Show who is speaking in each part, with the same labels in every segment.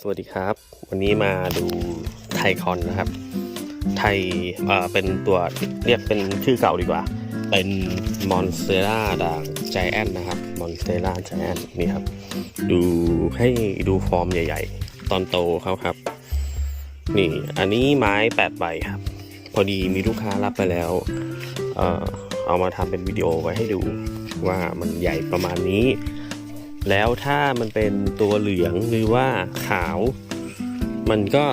Speaker 1: สวัสดีครับ วันนี้มาดูไทคอนนะครับ ไทยเอ่อเป็นตัวเรียกเป็นชื่อเก่าดีกว่า เป็นมอนสเตล่าด่างใจแอนนะครับมอนสเตล่าใจแอนนี่ครับ ดูให้ดูฟอร์มใหญ่ ๆ ตอนโตเขาครับ นี่อันนี้ไม้8ใบครับ พอดีมีลูกค้ารับไปแล้ว เอ่อเอามาทำเป็นวิดีโอไว้ให้ดูว่ามันใหญ่ประมาณนี้ แล้วถ้ามันเป็นตัวเหลืองหรือว่าขาว มันก็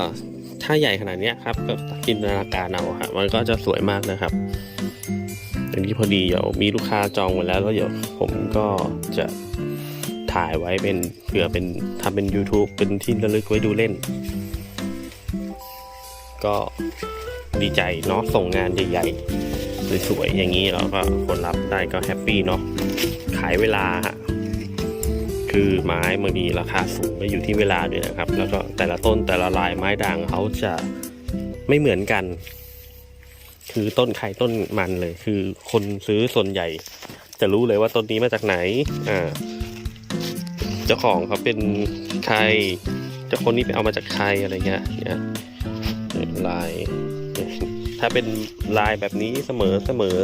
Speaker 1: ถ้าใหญ่ขนาดนี้ครับก็จินตนาการเอาครับมันก็จะสวยมากนะครับอันนี้พอดีเดี๋ยวมีลูกค้าจองไว้แล้วแล้วเดี๋ยวผมก็จะถ่ายไว้เป็นเผื่อเป็นทำเป็น YouTube เป็นที่ระลึกไว้ดูเล่น ก็ดีใจเนาะส่งงานใหญ่ๆสวยๆอย่างนี้แล้วก็คนรับได้ก็แฮปปี้เนาะขายเวลาฮะ คือไม้บางทีราคาสูงก็อยู่ที่เวลาด้วยนะครับ แล้วก็แต่ละต้นแต่ละลายไม้ด่างเขาจะไม่เหมือนกัน คือต้นไข่ต้นมันเลย คือคนซื้อส่วนใหญ่ จะรู้เลยว่าต้นนี้มาจากไหนอ่าเจ้าของเขาเป็นใครเจ้าคนนี้ไปเอามาจากใครอะไรเงี้ยเนี่ยลาย ถ้าเป็นลายแบบนี้เสมอเสมอ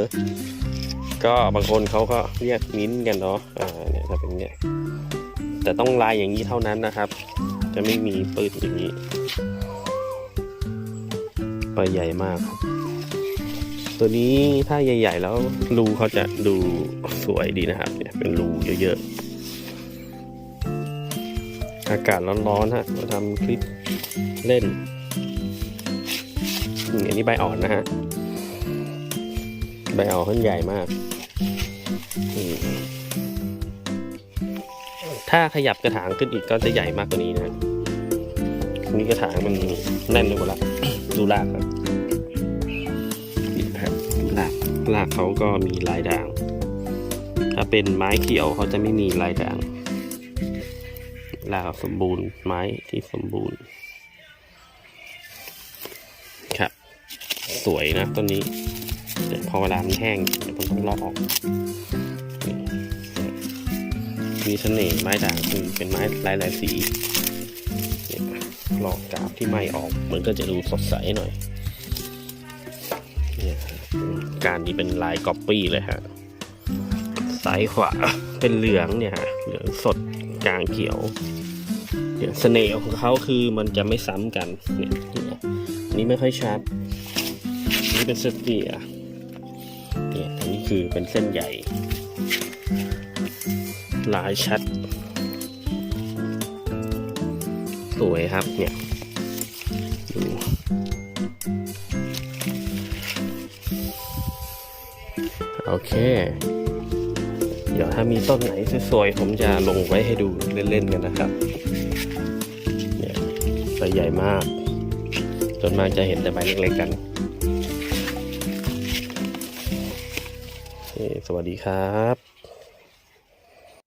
Speaker 1: ก็บางคนเขาก็เรียกมิ้นกันเนาะ อ่า เนี่ยถ้าเป็นเนี่ย แต่ต้องลายอย่างนี้เท่านั้นนะครับ จะไม่มีปืนอย่างนี้ใบใหญ่มาก ตัวนี้ถ้าใหญ่ ๆ แล้วรูเขาจะดูสวยดีนะครับเนี่ยเป็นรูเยอะๆ อากาศร้อนๆฮะมาทำคลิปเล่นอันนี้ใบอ่อนนะฮะ ใบอ่อนขึ้นใหญ่มากอืม ถ้าขยับกระถางขึ้นอีกก็จะใหญ่มากกว่านี้นะนี่กระถางมันแน่นไปหมดละดูรากครับนี่ครับดูรากรากเขาก็มีลายด่าง ถ้าเป็นไม้เขียวเขาจะไม่มีลายด่างรากสมบูรณ์ไม้ที่สมบูรณ์ ครับ สวยนะต้นนี้ แต่พอเวลามันแห้งเดี๋ยวผมต้องลอกออก มีเสน่ห์ไม้ด่างคือเป็นไม้หลายหลายสีเนี่ยลอกกาบที่ไหม้ออกมันก็จะดูสดใสหน่อยเนี่ยการนี้เป็นลายก๊อปปี้เลยฮะซ้ายขวาเป็นเหลืองเนี่ยฮะเหลืองสดกลางเขียวเนี่ยเสน่ห์ของเขาคือมันจะไม่ซ้ำกันเนี่ยนี่นี้ไม่ค่อยชัดนี่เป็นเสเตียเนี่ยอันนี้คือเป็นเส้นใหญ่ ลายชัด สวยครับเนี่ยดูโอเค เดี๋ยวถ้ามีต้นไหนสวยๆ ผมจะลงไว้ให้ดูเล่นๆกันนะครับ เนี่ยใบใหญ่มากจนมากจะเห็นแต่ใบเล็กๆกัน สวัสดีครับ